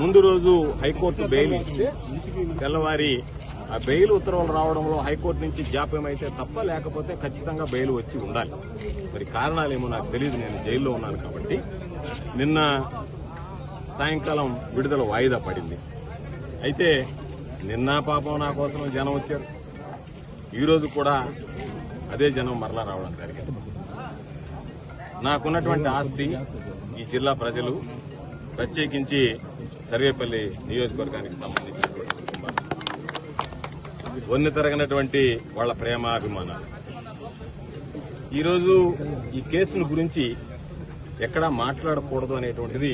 ముందు రోజు high court bail ఇస్తే తెల్లవారి ఆ బెయిల్ ఉత్తర్వులు రావడంలో హైకోర్టు నుంచి జాప్యం అయితే తప్ప లేకపోతే ఖచ్చితంగా బెయిల్ వచ్చి ఉండాలి. మరి కారణాలేమో నాకు తెలియదు నేను జైల్లో ఉన్నాను కాబట్టి. నిన్న సాయంకాలం విడుదల వాయిదా పడింది. అయితే నిన్న పాపం నా కోసం జనం వచ్చారు. ఈరోజు కూడా అదే జనం మరలా రావడం జరిగింది. నాకున్నటువంటి ఆస్తి ఈ జిల్లా ప్రజలు ప్రత్యేకించి సర్వేపల్లి నియోజకవర్గానికి సంబంధించినటువంటి కుటుంబాలు వన్య తరగనటువంటి వాళ్ళ ప్రేమాభిమానాలు. ఈరోజు ఈ కేసును గురించి ఎక్కడా మాట్లాడకూడదు అనేటువంటిది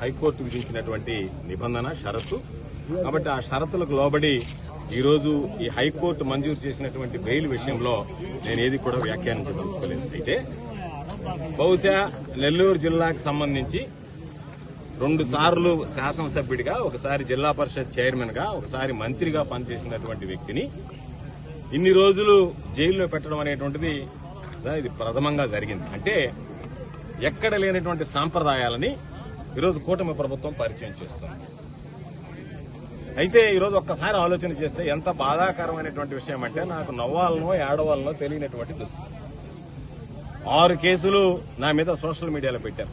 హైకోర్టు విధించినటువంటి నిబంధన షరతు. కాబట్టి ఆ షరతులకు లోబడి ఈరోజు ఈ హైకోర్టు మంజూరు చేసినటువంటి బెయిల్ విషయంలో నేను ఏది కూడా వ్యాఖ్యానించదలుచుకోలేదు. అయితే బహుశా నెల్లూరు జిల్లాకు సంబంధించి రెండు సార్లు శాసనసభ్యుడిగా ఒకసారి జిల్లా పరిషత్ చైర్మన్గా ఒకసారి మంత్రిగా పనిచేసినటువంటి వ్యక్తిని ఇన్ని రోజులు జైల్లో పెట్టడం అనేటువంటిది ఇది ప్రథమంగా జరిగింది. అంటే ఎక్కడ లేనటువంటి సాంప్రదాయాలని ఈరోజు కూటమి ప్రభుత్వం పరిచయం చేస్తుంది. అయితే ఈరోజు ఒక్కసారి ఆలోచన చేస్తే ఎంత బాధాకరమైనటువంటి విషయం అంటే నాకు నవ్వాలనో ఏడవాలనో తెలియనటువంటి దుస్థితి. ఆరు కేసులు నా మీద సోషల్ మీడియాలో పెట్టారు.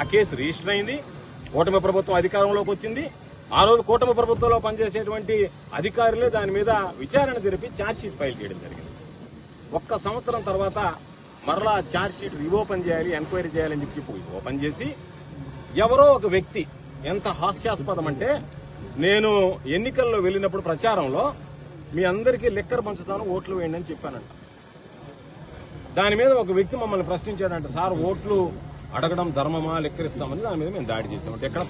ఆ కేసు రిజిస్టర్ అయింది. కూటమి ప్రభుత్వం అధికారంలోకి వచ్చింది. ఆ రోజు కూటమి ప్రభుత్వంలో పనిచేసేటువంటి అధికారులే దాని మీద విచారణ జరిపి ఛార్జ్షీట్ ఫైల్ చేయడం జరిగింది. ఒక్క సంవత్సరం తర్వాత మరలా ఛార్జ్షీట్ రీఓపెన్ చేయాలి ఎంక్వైరీ చేయాలని చెప్పి చెప్పి ఓపెన్ చేసి ఎవరో ఒక వ్యక్తి ఎంత హాస్యాస్పదం అంటే నేను ఎన్నికల్లో వెళ్ళినప్పుడు ప్రచారంలో మీ అందరికీ లెక్కర్ పంచుతాను ఓట్లు వేయండి అని చెప్పానంట. దాని మీద ఒక వ్యక్తి మమ్మల్ని ప్రశ్నించాడంట సార్ ఓట్లు అడగడం ధర్మమా లెక్కరిస్తామని దాని మీద మేము దాడి చేసాం అంటే ఎక్కడ